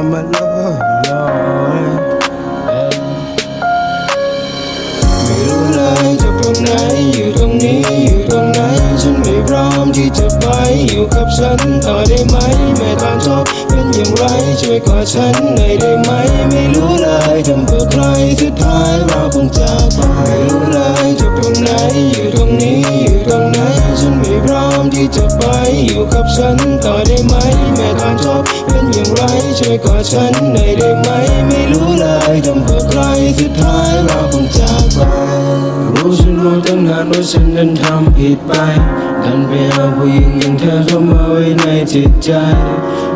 I'm a lover ไม่รู้เลยจะตรงไหนอยู่ตรงนี้อยู่ตรงไหน ฉันไม่พร้อมที่จะไปอยู่กับฉันต่อได้ไหมแม่ตอนจบเป็นอย่างไรช่วยกอดฉันหน่อยได้ไหม ไม่รู้เลยทำเพื่อใครสุดท้ายเราคงจากไปไม่รู้เลยจะตรงไหน เป็นอย่างไรช่วยกอดฉันหน่อยได้ไหม ไม่รู้เลยทำเพื่อใครสุดท้ายเราคงจากไปรู้ฉันรู้ตั้งนานว่าฉันนั้นทำผิดไปดันไปเอาผู้หญิงอย่างเธอเข้ามาไว้ในจิตใจ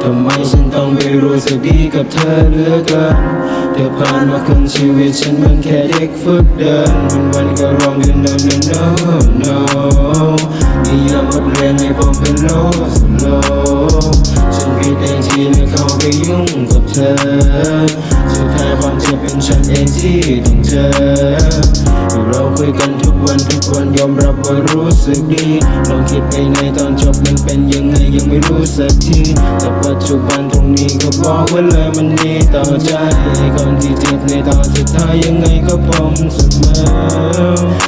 ทำไมฉันต้องไปรู้สึกดีกับเธอเหลือเกินเธอผ่านมาครึ่งชีวิตฉันมันแค่เด็กฝึกเดินวันวันก็ร้องกัน no no no no นิยามบทเรียนให้ผมเป็นโลสโลฉันผิด เองที่ไม่เข้าไปยุ่งกับเธอ สุดท้ายความเจ็บเป็นฉันเองที่ต้องเจอ คุยกันทุกวันทุกวันยอมรับว่ารู้สึกดีลองคิดไปในตอนจบมันเป็นยังไงยังไม่รู้สักทีแต่ปัจจุบันตรงนี้ก็บอกไว้เลยมันดีต่อใจก่อนที่เจ็บในตอนสุดท้ายยังไงก็พร้อมเสมอ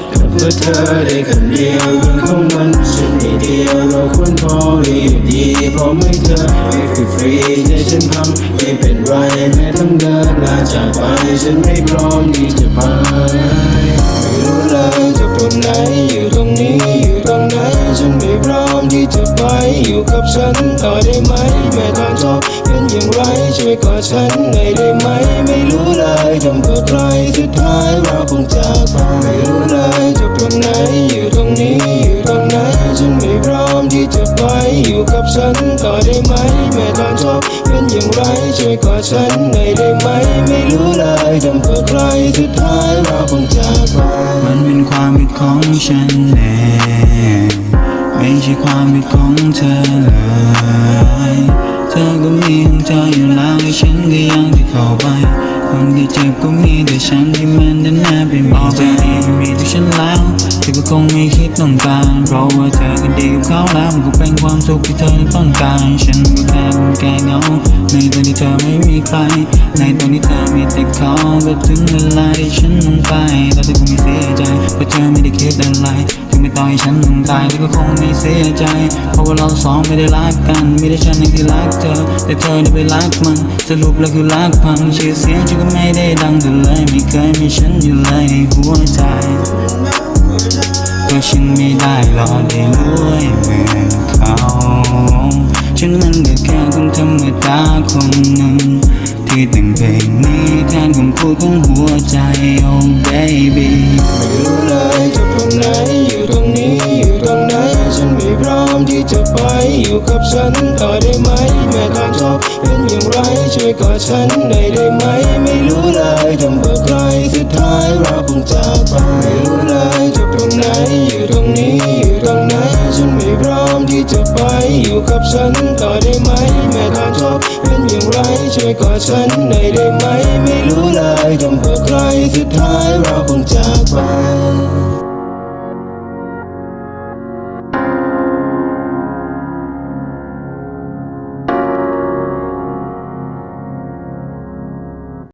แต่เพื่อเธอได้คนเดียวเรื่องของมันฉันไม่เดียวเราควรพอรีบดีพอไม่เธอไม่ฟรีฟรีๆใจฉันพังไม่เป็นไรแม้ต้องเดินลาจากไปฉันไม่พร้อมที่จะไป รู้เลยจะตรงไหนอยู่ตรงนี้อยู่ตรงไหนฉันไม่พร้อมที่จะไปอยู่กับฉันต่อได้ไหมแม้ตอนจบเป็นอย่างไรช่วยกอดฉันหน่อยได้ไหม ไม่รู้เลยทำเพื่อใครสุดท้ายเราคงจากไปไม่รู้เลยจะตรงไหนอยู่ตรงนี้อยู่ตรงไหนฉันไม่พร้อมที่จะไปอยู่กับฉันต่อได้ไหมแม้ตอนจบเป็นอย่างไรช่วยกอดฉันหน่อยได้ไหม ไม่รู้เลยทำเพื่อใครสุดท้าย คงจะไปมันเป็นความผิดของฉันเองไม่ใช่ความผิดของเธอเลยเธอก็มีของเธออยู่แล้วฉันก็ยังจะเข้าไปคนที่ มีใจนี้มีแต่ฉันแล้วเธอก็คงไม่คิดต้องการเพราะว่าเธอก็ดีกับเขาแล้วมันก็เป็นความสุขที่เธอต้องการฉันก็แค่คนแก่เงาในตอนที่เธอไม่มีใคร ในตอนที่เธอมีแต่เขาก็ถึงเวลาที่ฉันต้องไปแต่เธอคงไม่เสียใจเพราะเธอไม่ได้คิดอะไร ไม่ต่อยฉันต้องตายเธอก็คงไม่เสียใจ เพราะว่าเราสองไม่ได้รักกันมีแต่ฉันเองที่รักเธอ แต่เธอได้ไปรักมัน สรุปแล้วคือรักพังชื่อเสียงฉันก็ไม่ได้ดังเธอเลย ไม่เคยมีฉันอยู่เลยในหัวใจก็ฉันไม่ได้หล่อได้รวยเหมือนเขาฉันมันก็แค่คนธรรมดาคนหนึ่งที่แต่งเพลงนี้แทนคำพูดของหัวใจ oh baby ไม่รู้เลยจะตรงไหนอยู่ตรงนี้ อยู่กับฉันต่อได้ไหม แม้ตอนจบเป็นอย่างไร ช่วยกอดฉันหน่อยได้ไหม ไม่รู้เลยทำเพื่อใครสุดท้ายเราคงจากไปไม่รู้เลยจะตรงไหนอยู่ตรงนี้อยู่ตรงไหนฉันไม่พร้อมที่จะไปอยู่กับฉันต่อได้ไหม แม้ตอนจบเป็นอย่างไร ช่วยกอดฉันหน่อยได้ไหม ไม่รู้เลยทำเพื่อใครสุดท้ายเราคงจาก